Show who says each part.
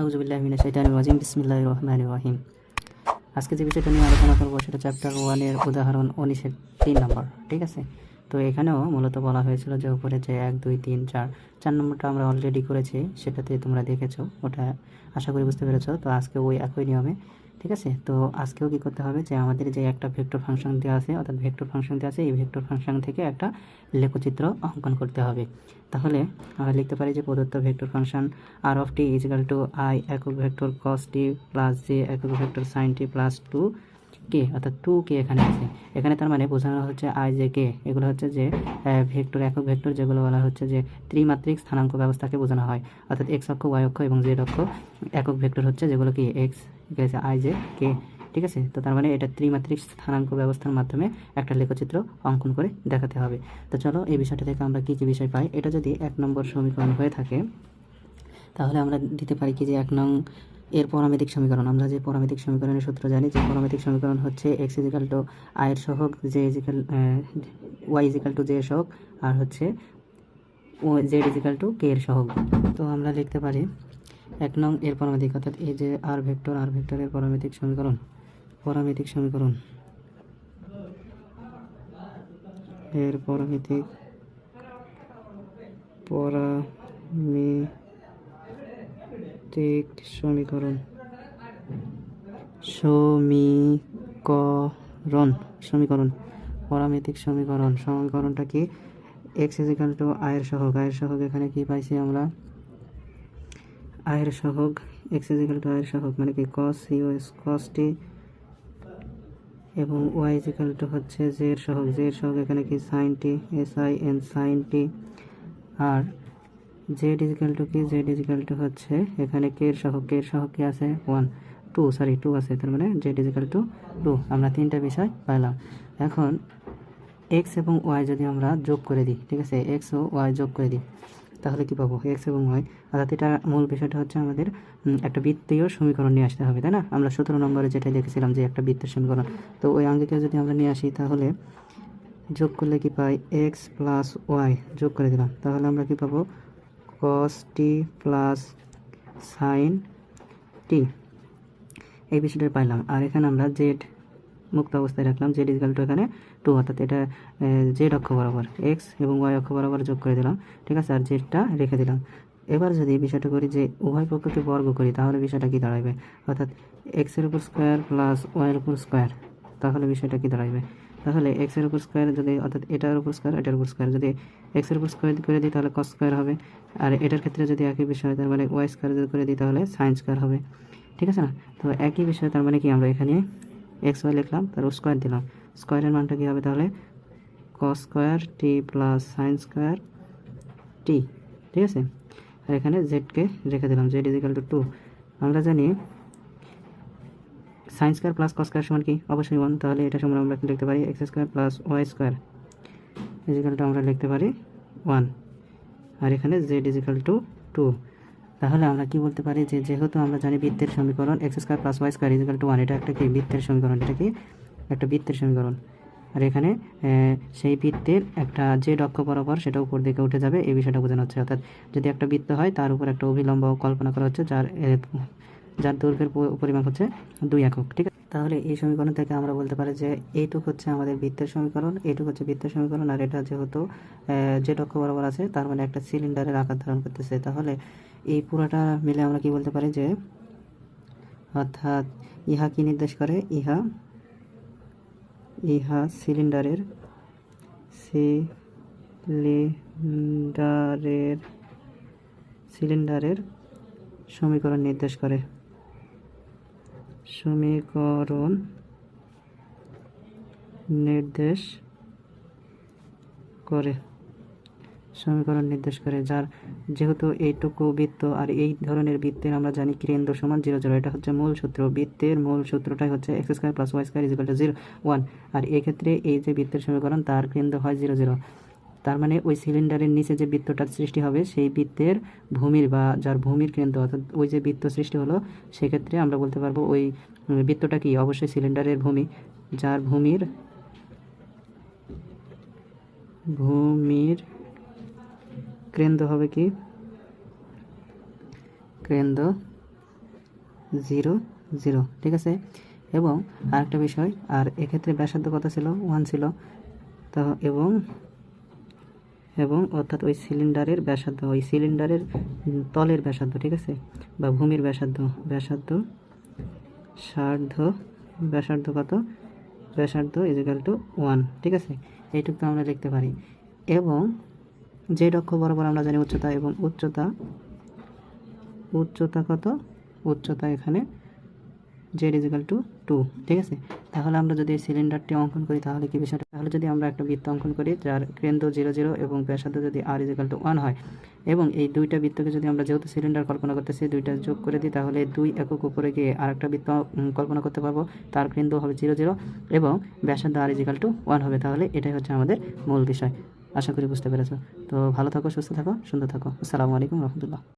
Speaker 1: আউজুবিল্লাহমিনা শৈতানুর রাজিম বিসমিল্লাহ রহমান রহিম। আজকে যে বিষয়টা নিয়ে আলোচনা করব, সেটা চ্যাপ্টার ওয়ানের উদাহরণ উনিশের তিন নম্বর, ঠিক আছে? তো এখানেও মূলত বলা হয়েছিল যে উপরে যে এক, দুই, তিন, চার চার নম্বরটা আমরা অলরেডি করেছি, সেটাতে তোমরা দেখেছ, ওটা আশা করি বুঝতে পেরেছ। তো আজকে ওই একই নিয়মে, ঠিক আছে? তো আজকেও কি করতে হবে যে আমাদের যে একটা ভেক্টর ফাংশন দেওয়া আছে, অর্থাৎ ভেক্টর ফাংশন দেওয়া আছে, এই ভেক্টর ফাংশন থেকে একটা লেখচিত্র অঙ্কন করতে হবে। তাহলে আমরা লিখতে পারি যে প্রদত্ত vector function r of t equal to i একক vector cos t plus j একক vector sine t plus two k অর্থাৎ টু কে এখানে আছে। এখানে তার মানে বোঝানো হচ্ছে আই জে কে এগুলো হচ্ছে যে ভেক্টর, একক ভেক্টর যেগুলো বলা হচ্ছে যে ত্রিমাত্রিক স্থানাঙ্ক ব্যবস্থাকে বোঝানো হয়। অর্থাৎ এক্স অক্ষ ওয়াই অক্ষ এবং জেড অক্ষ একক ভেক্টর হচ্ছে যেগুলো কি এক্স ঠিক আছে আই জে কে ঠিক আছে? তো তার মানে এটা ত্রিমাত্রিক স্থানাঙ্ক ব্যবস্থার মাধ্যমে একটা লেখচিত্র অঙ্কন করে দেখাতে হবে। তো চলো এই বিষয়টা থেকে আমরা কী কী বিষয় পাই? এটা যদি এক নম্বর সমীকরণ হয়ে থাকে, তাহলে আমরা দিতে পারি কি যে এক নং এর পরামিতিক সমীকরণ। আমরা যে পরামিতিক সমীকরণের সূত্র জানি, যে পরামিতিক সমীকরণ হচ্ছে এক্স ইজিক্যাল টু আয়ের সহগ j equal y equal to j সহগ, আর হচ্ছে ও জেড ইজিক্যাল টু কে এর সহগ। তো আমরা লিখতে পারি এক নং এর পরামিতিক, অর্থাৎ এই যে আর ভেক্টর আর ভেক্টরের পরামিতিক সমীকরণ পরামিতিক সমীকরণ। এর পরামিতিক পরামিতিক সমীকরণ। সমীকরণ সমীকরণ, পরামিতিক সমীকরণ। সমীকরণটা কি? এক্স ইজিক্যাল টু আয়ের সহগ। আয়ের সহগ এখানে কি পাইছি আমরা? আয়ের সহগ এক্স ইজিক্যাল টু আয়ের সহগ মানে কি? কস ইউএস কস টি এবং ওয়াই ইজিক্যাল টু হচ্ছে জের সহগ। জের সহগ এখানে কি? Sine t S I N sine t R z is equal to কি? জেড ইজিক্যাল টু হচ্ছে এখানে কে এর সহগ কে এর সহগ কি আছে? ওয়ান টু সরি টু আছে, তার মানে জেড ইজিক্যাল টু টু আমরা তিনটা বিষয় পাইলাম। এখন এক্স এবং ওয়াই যদি আমরা যোগ করে দিই, ঠিক আছে? এক্স ও ওয়াই যোগ করে দিই, তাহলে কি পাবো? এক্স এবং ওয়াই অর্থাৎ এটা মূল বিষয়টা হচ্ছে আমাদের একটা বৃত্তীয় সমীকরণ নিয়ে আসতে হবে, তাই না? আমরা সতেরো নম্বরে যেটা লিখেছিলাম যে একটা বৃত্তের সমীকরণ। তো ওই আঙ্গিকে যদি আমরা নিয়ে আসি, তাহলে যোগ করলে কি পাই? এক্স প্লাস ওয়াই যোগ করে দিলাম। তাহলে আমরা কি পাবো? কস টি প্লাস সাইন টি এই বিষয়টা পাইলাম। আর এখানে আমরা জেড মুক্ত অবস্থায় রাখলাম। জেড ইজিক্যাল টু এখানে টু অর্থাৎ এটা জেড অক্ষ বরাবর এক্স এবং ওয়াই অক্ষ বরাবর যোগ করে দিলাম। ঠিক আছে? আর জেডটা রেখে দিলাম। এবার যদি বিষয়টা করি যে উভয় পক্ষকে বর্গ করি, তাহলে বিষয়টা কি দাঁড়াবে অর্থাৎ এক্সের উপর স্কোয়ার প্লাস ওয়াইয়ের উপর স্কোয়ার তাহলে বিষয়টা কি দাঁড়াবে তাহলে এক্সের উপর স্কোয়ার যদি, অর্থাৎ এটার উপর স্কোয়ার এটার উপর স্কোয়ার যদি এক্সের উপর স্কোয়ার করে দিই, তাহলে কস স্কোয়ার হবে। আর এটার ক্ষেত্রে যদি একই বিষয়, তার মানে ওয়াই স্কোয়ার যদি করে দিই, তাহলে সাইন স্কোয়ার হবে। ঠিক আছে না? তো একই বিষয়, তার মানে কি? আমরা এখানে এক্স ওয়াই লিখলাম, তার স্কোয়ার দিলাম। স্কোয়ারের মানটা কী হবে তাহলে? Cos square t plus sine square t ঠিক আছে? আর এখানে জেডকে রেখে দিলাম জেড ইজিক্যাল টু টু আমরা জানি sine square plus cos square সমান কি? অবশ্যই ওয়ান তাহলে এটা সমান আমরা লিখতে পারি? X square plus y square ইজিক্যালটা আমরা লিখতে পারি ওয়ান আর এখানে জেড ইজিক্যাল টু টু তাহলে আমরা কি বলতে পারি যে যেহেতু আমরা জানি বৃত্তের সমীকরণ x square plus y square equal to one এটা একটা কি? বৃত্তের সমীকরণ, এটা কি? একটা বৃত্তের সমীকরণ। আর এখানে সেই বৃত্তের একটা যে অক্ষ বরাবর সেটা উপর দিকে উঠে যাবে, এই বিষয়টা বোঝানো হচ্ছে। অর্থাৎ যদি একটা বৃত্ত হয়, তার উপর একটা অভিলম্ব কল্পনা করা হচ্ছে, যার যার দৈর্ঘ্যের পরিমাণ হচ্ছে দুই একক, ঠিক আছে? তাহলে এই সমীকরণ থেকে আমরা বলতে পারি যে এইটুক হচ্ছে আমাদের বৃত্তের সমীকরণ, এইটুক হচ্ছে বৃত্তের সমীকরণ, আর এটা যেহেতু যে অক্ষ বরাবর আছে, তার মানে একটা সিলিন্ডারের আকার ধারণ করতেছে। তাহলে এই পুরোটা মিলে আমরা কি বলতে পারি যে, অর্থাৎ ইহা কি নির্দেশ করে? ইহা ইহা সিলিন্ডারের সিলিন্ডারের সিলিন্ডারের সমীকরণ নির্দেশ করে। সমীকরণ নির্দেশ করে। সমীকরণ নির্দেশ করে, যার যেহেতু এইটুকু বৃত্ত আর এই ধরনের বৃত্তের আমরা জানি কেন্দ্র সমান জিরো জিরো, এটা হচ্ছে মূল সূত্র। বৃত্তের মূল সূত্রটাই হচ্ছে x square plus y square equal to zero, one. আর এক্ষেত্রে এই যে বৃত্তের সমীকরণ, তার কেন্দ্র হয় জিরো জিরো। তার মানে ওই সিলিন্ডারের নিচে যে বৃত্তটার সৃষ্টি হবে, সেই বৃত্তের ভূমির বা যার ভূমির কেন্দ্র, অর্থাৎ ওই যে বৃত্ত সৃষ্টি হলো, সেক্ষেত্রে আমরা বলতে পারব ওই বৃত্তটা কি? অবশ্যই সিলিন্ডারের ভূমি। যার ভূমির ভূমির কেন্দ্র হবে কি? কেন্দ্র জিরো জিরো, ঠিক আছে? এবং আরেকটা বিষয়, আর এক্ষেত্রে ব্যাসার্ধ কত ছিল? ওয়ান ছিল। তো, এবং এবং অর্থাৎ ওই সিলিন্ডারের ব্যাসার্ধ, ওই সিলিন্ডারের তলের ব্যাসার্ধ, ঠিক আছে? বা ভূমির ব্যাসার্ধ ব্যাসার্ধ, সার্ধ, ব্যাসার্ধ কত? ব্যাসার্ধ ইজিক্যাল টু ওয়ান ঠিক আছে? এইটুকু আমরা লিখতে পারি। এবং যে অক্ষ বরাবর আমরা জানি উচ্চতা এবং উচ্চতা উচ্চতা কত? উচ্চতা এখানে জেড ইজিক্যাল টু টু ঠিক আছে? তাহলে আমরা যদি সিলিন্ডারটি অঙ্কন করি, তাহলে কি বিষয়টা? তাহলে যদি আমরা একটা বৃত্ত অঙ্কন করি, যার কেন্দ্র জিরো জিরো এবং ব্যাসার্ধ যদি আর ইজিক্যাল টু ওয়ান হয়, এবং এই দুইটা বৃত্তকে যদি আমরা যেহেতু সিলিন্ডার কল্পনা করতেছি, দুইটা যোগ করে দিই, তাহলে দুই একক উপরে গিয়ে আর একটা বৃত্ত কল্পনা করতে পারব। তার কেন্দ্র হবে জিরো জিরো এবং ব্যাসার্ধ আর ইজিক্যাল টু ওয়ান হবে। তাহলে এটাই হচ্ছে আমাদের মূল বিষয়। আশা করি বুঝতে পেরেছ। তো ভালো থাকো, সুস্থ থাকো, সুন্দর থাকো। আসসালামু আলাইকুম রহমতুল্লাহ।